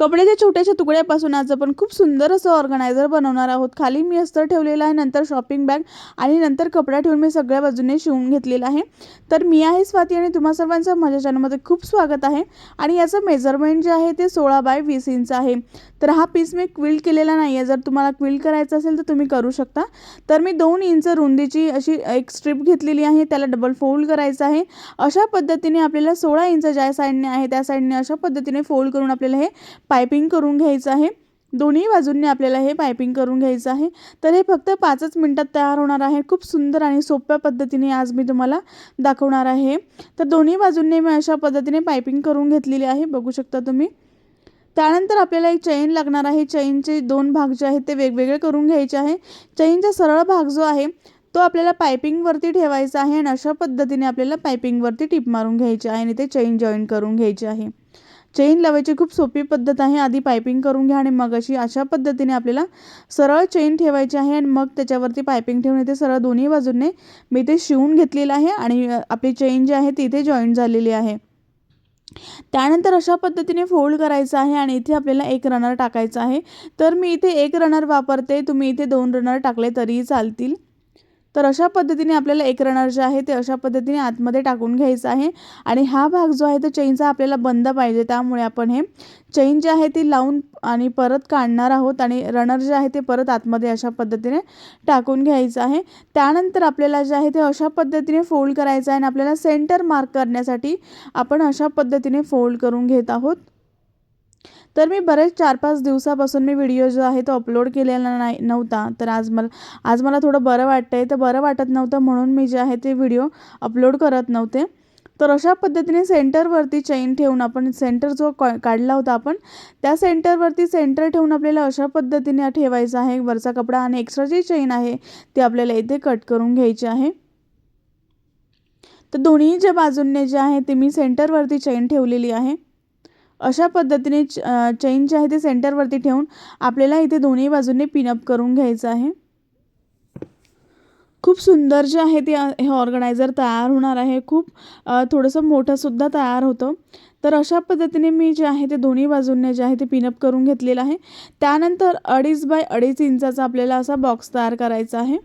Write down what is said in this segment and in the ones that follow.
कपड्याच्या छोट्याशा तुकड्यापासून आज आपण खूप सुंदर असं ऑर्गनायझर बनवणार आहोत. खाली मी अस्तर ठेवलेलं आहे नंतर शॉपिंग बॅग आणि नंतर कपडा ठेवून मी सगळ्या बाजूने शिवून घेतलेला आहे. तर मी आहे स्वाती आणि तुम्हा सर्वांचं माझ्या चॅनलमध्ये खूप स्वागत आहे. आणि याचं मेजरमेंट जे आहे ते सोळा बाय वीस इंच आहे. तर हा पीस मी क्विल्ट केलेला नाही आहे. जर तुम्हाला क्विल्ट करायचं असेल तर तुम्ही करू शकता. तर मी दोन इंच रुंदीची अशी एक स्ट्रीप घेतलेली आहे. त्याला डबल फोल्ड करायचं आहे. अशा पद्धतीने आपल्याला सोळा इंच ज्या साईडने आहे त्या साईडने अशा पद्धतीने फोल्ड करून आपल्याला हे पायपिंग करून घ्यायचं आहे. दोन्ही बाजूंनी आपल्याला हे पायपिंग करून घ्यायचं आहे. तर हे फक्त पाचच मिनटात तयार होणार आहे. खूप सुंदर आणि सोप्या पद्धतीने आज मी तुम्हाला दाखवणार आहे. तर दोन्ही बाजूंनी मी अशा पद्धतीने पायपिंग करून घेतलेली आहे. बघू शकता तुम्ही. त्यानंतर आपल्याला एक चैन लागणार आहे. चैनचे दोन भाग जे आहेत ते वेगवेगळे करून घ्यायचे आहे. चैनचा सरळ भाग जो आहे तो आपल्याला पायपिंगवरती ठेवायचा आहे आणि अशा पद्धतीने आपल्याला पायपिंगवरती टिप मारून घ्यायची आहे आणि ते चैन जॉईन करून घ्यायचे आहे. चेन लावायची खूप सोपी पद्धत आहे. आधी पायपिंग करून घ्या आणि मग अशी अशा पद्धतीने आपल्याला सरळ चेन ठेवायची आहे आणि मग त्याच्यावरती पायपिंग ठेवून इथे सरळ दोन्ही बाजूने मी ते शिवून घेतलेलं आहे आणि आपली चेन जी आहे ती इथे जॉईंट झालेली आहे. त्यानंतर अशा पद्धतीने फोल्ड करायचं आहे आणि इथे आपल्याला एक रनर टाकायचा आहे. तर मी इथे एक रनर वापरते. तुम्ही इथे दोन रनर टाकले तरीही चालतील. तर अशा पद्धतीने आपल्याला एक रनर जे आहे ते अशा पद्धतीने आतमध्ये टाकून घ्यायचं आहे. आणि हा भाग जो आहे तो चेनचा आपल्याला बंद पाहिजे. त्यामुळे आपण हे चेन जे आहे ती लावून आणि परत काढणार आहोत. आणि रनर जे आहे ते परत आतमध्ये अशा पद्धतीने टाकून घ्यायचं आहे. त्यानंतर आपल्याला जे आहे ते अशा पद्धतीने फोल्ड करायचं आहे. आणि आपल्याला सेंटर मार्क करण्यासाठी आपण अशा पद्धतीने फोल्ड करून घेत आहोत. तर मी बरेच चार पाच दिवसापासून मी व्हिडिओ जो आहे तो अपलोड केलेला नाही नव्हता. तर आज मला आज मला थोडं बरं वाटतं आहे तर बरं वाटत नव्हतं म्हणून मी जे आहे ते व्हिडिओ अपलोड करत नव्हते. तर अशा पद्धतीने सेंटरवरती चेन ठेवून आपण सेंटर जो काढला होता आपण त्या सेंटरवरती सेंटर ठेवून आपल्याला अशा पद्धतीने ठेवायचा आहे. वरचा कपडा आणि एक्स्ट्रा जी चेन आहे ती आपल्याला इथे कट करून घ्यायची आहे. तर दोन्ही ज्या बाजूंनी जे आहे ते मी सेंटरवरती चेन ठेवलेली आहे. अशा पद्धतीने चैन जे आहे ते सेंटरवरती ठेवून आपल्याला इथे दोन्ही बाजूंनी पिनअप करून घ्यायचं आहे. खूप सुंदर जे आहे ते हे ऑर्गनायझर तयार होणार आहे. खूप थोडंसं मोठंसुद्धा तयार होतं. तर अशा पद्धतीने मी जे आहे ते दोन्ही बाजूंनी जे आहे ते पिनअप करून घेतलेलं आहे. त्यानंतर अडीच बाय अडीच इंचाचा आपल्याला असा बॉक्स तयार करायचा आहे.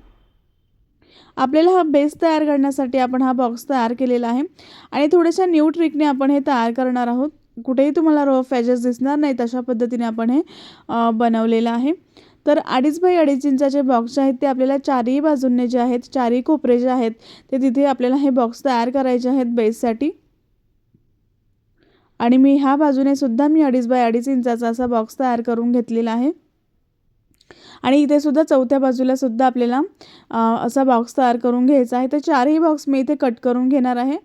आपल्याला हा बेस तयार करण्यासाठी आपण हा बॉक्स तयार केलेला आहे. आणि थोड्याशा न्यू ट्रिकने आपण हे तयार करणार आहोत. कुठेही तुम्हाला रफ फॅजेस दिसणार नाहीत अशा पद्धतीने आपण हे बनवलेलं आहे. तर अडीच बाय अडीच इंचाचे बॉक्स जे आहेत ते आपल्याला चारही बाजूंनी जे आहेत चारही कोपरे जे आहेत ते तिथे आपल्याला हे बॉक्स तयार करायचे आहेत बेससाठी आणि मी ह्या बाजूने सुद्धा मी अडीच बाय अडीच इंचाचा असा बॉक्स तयार करून घेतलेला आहे. आणि इथे सुद्धा चौथ्या बाजूला सुद्धा आपल्याला असा बॉक्स तयार करून घ्यायचा आहे. तर चारही बॉक्स मी इथे कट करून घेणार आहे.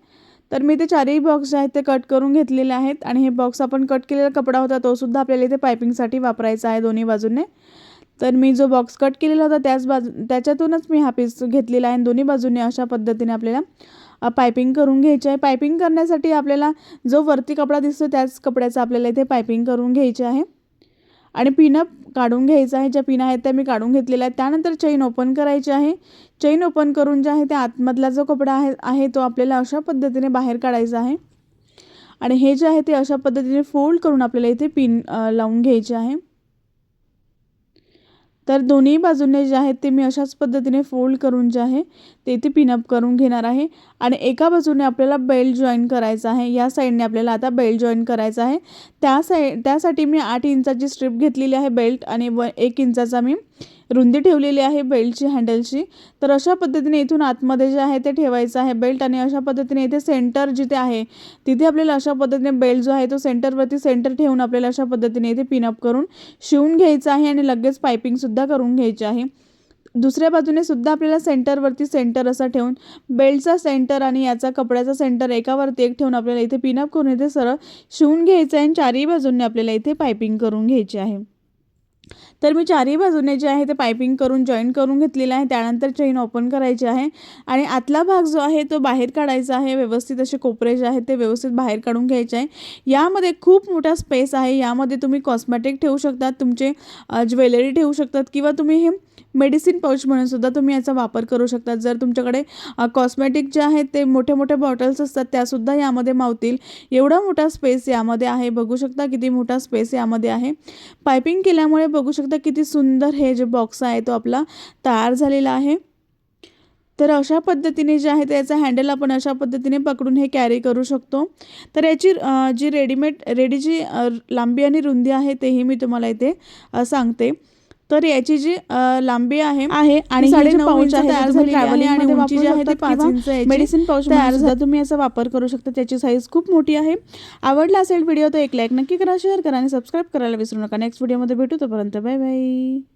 तर मी ते चारही बॉक्स जे आहेत ते कट करून घेतलेले आहेत आणि हे बॉक्स आपण कट केलेला कपडा होता तोसुद्धा आपल्याला इथे पायपिंगसाठी वापरायचा आहे दोन्ही बाजूने. तर मी जो बॉक्स कट केलेला होता त्याच बाजू त्याच्यातूनच मी हा पीस घेतलेला आहे दोन्ही बाजूने अशा पद्धतीने आपल्याला पायपिंग करून घ्यायची आहे. पायपिंग करण्यासाठी आपल्याला जो वरती कपडा दिसतो त्याच कपड्याचं आपल्याला इथे पायपिंग करून घ्यायचे आहे. आणि पिनअप काढून घ्यायचं आहे. ज्या पिन आहेत त्या मी काढून घेतलेल्या आहेत. त्यानंतर चैन ओपन करायची आहे. चैन ओपन करून जे आहे ते आतमधला जो कपडा आहे आहे तो आपल्याला अशा पद्धतीने बाहेर काढायचा आहे. आणि हे जे आहे ते अशा पद्धतीने फोल्ड करून आपल्याला इथे पिन लावून घ्यायचे आहे. तर दोन्ही बाजूने जे आहेत ते मी अशाच पद्धतीने फोल्ड करून जे आहे ते इथे पिनअप करून घेणार आहे. आणि एका बाजूने आपल्याला बेल्ट जॉईन करायचा आहे. या साईडने आपल्याला आता बेल्ट जॉईन करायचा आहे. त्या साईड त्यासाठी मी आठ इंचाची स्ट्रीप घेतलेली आहे बेल्ट आणि व एक इंचाचा मी रुंदी ठेवलेली आहे बेल्टची हँडलची. तर अशा पद्धतीने इथून आतमध्ये जे आहे ते ठेवायचं आहे बेल्ट आणि अशा पद्धतीने इथे सेंटर जिथे आहे तिथे आपल्याला अशा पद्धतीने बेल्ट जो आहे तो सेंटरवरती सेंटर ठेवून आपल्याला अशा पद्धतीने इथे पिनअप करून शिवून घ्यायचं आहे आणि लगेच पायपिंगसुद्धा करून घ्यायची आहे. दुसऱ्या बाजूने सुद्धा आपल्याला सेंटरवरती सेंटर असा ठेवून बेल्टचा सेंटर आणि याचा कपड्याचा सेंटर एकावरती एक ठेवून आपल्याला इथे पिनअप करून इथे सरळ शिवून घ्यायचं आहे आणि चारही बाजूंनी आपल्याला इथे पायपिंग करून घ्यायची आहे. तर मी चारही बाजूने जे आहे ते पायपिंग करून जॉईन करून घेतलेलं आहे. त्यानंतर चेन ओपन करायची आहे. आणि आतला भाग जो आहे तो बाहेर काढायचा आहे. व्यवस्थित असे कोपरे जे आहेत ते व्यवस्थित बाहेर काढून घ्यायचे आहे. यामध्ये खूप मोठा स्पेस आहे. यामध्ये तुम्ही कॉस्मॅटिक ठेवू शकतात तुमचे ज्वेलरी ठेवू शकतात किंवा तुम्ही हे मेडिसिन पाऊच म्हणून सुद्धा तुम्ही याचा वापर करू शकता जर तुमच्याकडे कॉस्मॅटिक जे आहेत ते मोठे मोठे बॉटल्स असतात त्यासुद्धा यामध्ये मावतील. एवढा मोठा स्पेस यामध्ये आहे. बघू शकता किती मोठा स्पेस यामध्ये आहे. पायपिंग केल्यामुळे बघू शकता किती सुंदर हे जे बॉक्स आहे तो आपला तयार झालेला आहे. तर अशा पद्धतीने जे आहे त्याचा हँडल आपण अशा पद्धतीने पकडून हे कॅरी करू शकतो. तर याची जी रेडीमेड रेडी जी लांबी आणि रुंदी आहे तेही मी तुम्हाला इथे सांगते. तर याची जी लांबी आहे आहे आणि साडे पाऊच तयार आहे आणि उंची जी आहे ते पाच इंच medicine pouch तयार सुद्धा तुम्ही याचा वापर करू शकता त्याची साईज खूप मोठी आहे. आवडला असेल व्हिडिओ तर एक लाईक नक्की करा शेअर करा आणि सबस्क्राईब करायला विसरू नका. नेक्स्ट व्हिडिओमध्ये भेटू तोपर्यंत बाय बाय